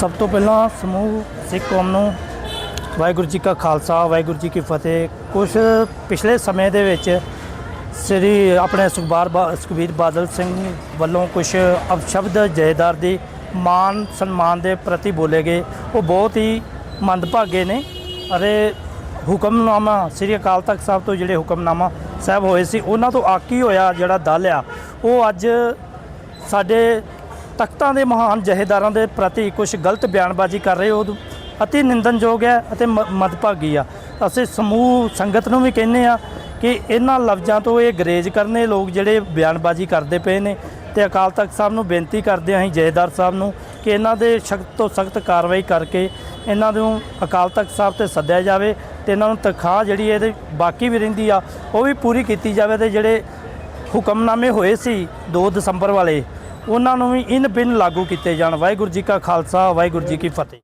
ਸਭ ਤੋਂ ਪਹਿਲਾਂ ਸਮੂਹ ਸਿੱਖ ਕੌਮ ਨੂੰ ਵਾਹਿਗੁਰੂ ਜੀ ਕਾ ਖਾਲਸਾ, ਵਾਹਿਗੁਰੂ ਜੀ ਕੀ ਫਤਿਹ। ਕੁਝ ਪਿਛਲੇ ਸਮੇਂ ਦੇ ਵਿੱਚ ਸ੍ਰੀ ਆਪਣੇ ਸੁਖਬਾਰ ਬਾ- ਸੁਖਬੀਰ ਬਾਦਲ ਸਿੰਘ ਵੱਲੋਂ ਕੁਝ ਅਪਸ਼ਬਦ ਜਥੇਦਾਰ ਦੀ ਮਾਨ ਸਨਮਾਨ ਦੇ ਪ੍ਰਤੀ ਬੋਲੇ ਗਏ। ਉਹ ਬਹੁਤ ਹੀ ਮੰਦਭਾਗੇ ਨੇ ਅਤੇ ਹੁਕਮਨਾਮਾ, ਸ੍ਰੀ ਅਕਾਲ ਤਖਤ ਸਾਹਿਬ ਤੋਂ ਜਿਹੜੇ ਹੁਕਮਨਾਮਾ ਸਾਹਿਬ ਹੋਏ ਸੀ, ਉਹਨਾਂ ਤੋਂ ਆਕੀ ਹੋਇਆ ਜਿਹੜਾ ਦਲ ਆ, ਉਹ ਅੱਜ ਸਾਡੇ ਤਖਤਾਂ ਦੇ ਮਹਾਨ ਜਹੇਦਾਰਾਂ ਦੇ ਪ੍ਰਤੀ ਕੁਝ ਗਲਤ ਬਿਆਨਬਾਜ਼ੀ ਕਰ ਰਹੇ ਉਹ ਅਤੀ ਨਿੰਦਨਯੋਗ ਹੈ ਅਤੇ ਮ- ਮਦਭਾਗੀ ਆ। ਅਸੀਂ ਸਮੂਹ, ਸੰਗਤ ਨੂੰ ਵੀ ਕਹਿੰਦੇ ਆ ਕਿ ਇਹਨਾਂ ਲਫ਼ਜ਼ਾਂ ਤੋਂ ਇਹ ਗਰੇਜ ਕਰਨੇ ਲੋਕ ਜਿਹੜੇ ਬਿਆਨਬਾਜ਼ੀ ਕਰਦੇ ਪਏ ਨੇ ਤੇ ਅਕਾਲ ਤਖਤ ਸਾਹਿਬ ਨੂੰ ਬੇਨਤੀ ਕਰਦੇ ਹਾਂ, ਅਸੀਂ ਜਹੇਦਾਰ ਸਾਹਿਬ ਨੂੰ, ਕਿ ਇਹਨਾਂ ਦੇ ਸਖਤ ਤੋਂ ਸਖਤ ਕਾਰਵਾਈ ਕਰਕੇ ਇਹਨਾਂ ਨੂੰ ਅਕਾਲ ਤਖਤ ਸਾਹਿਬ ਤੇ ਸੱਦਿਆ ਜਾਵੇ ਤੇ ਇਹਨਾਂ ਨੂੰ ਤਨਖਾਹ ਜਿਹੜੀ ਇਹਦੇ ਬਾਕੀ ਵੀ ਰਹਿੰਦੀ ਆ, ਉਹ ਵੀ ਪੂਰੀ ਕੀਤੀ ਜਾਵੇ ਤੇ ਜਿਹੜੇ ਹੁਕਮਨਾਮੇ ਹੋਏ ਸੀ 2 ਦਸੰਬਰ ਵਾਲੇ ਉਹਨਾਂ ਨੂੰ ਵੀ ਇਨ ਬਿਨ ਲਾਗੂ ਕੀਤੇ ਜਾਣ। ਵਾਹਿਗੁਰੂ ਜੀ ਕਾ ਖਾਲਸਾ, ਵਾਹਿਗੁਰੂ ਜੀ ਕੀ ਫਤਿਹ।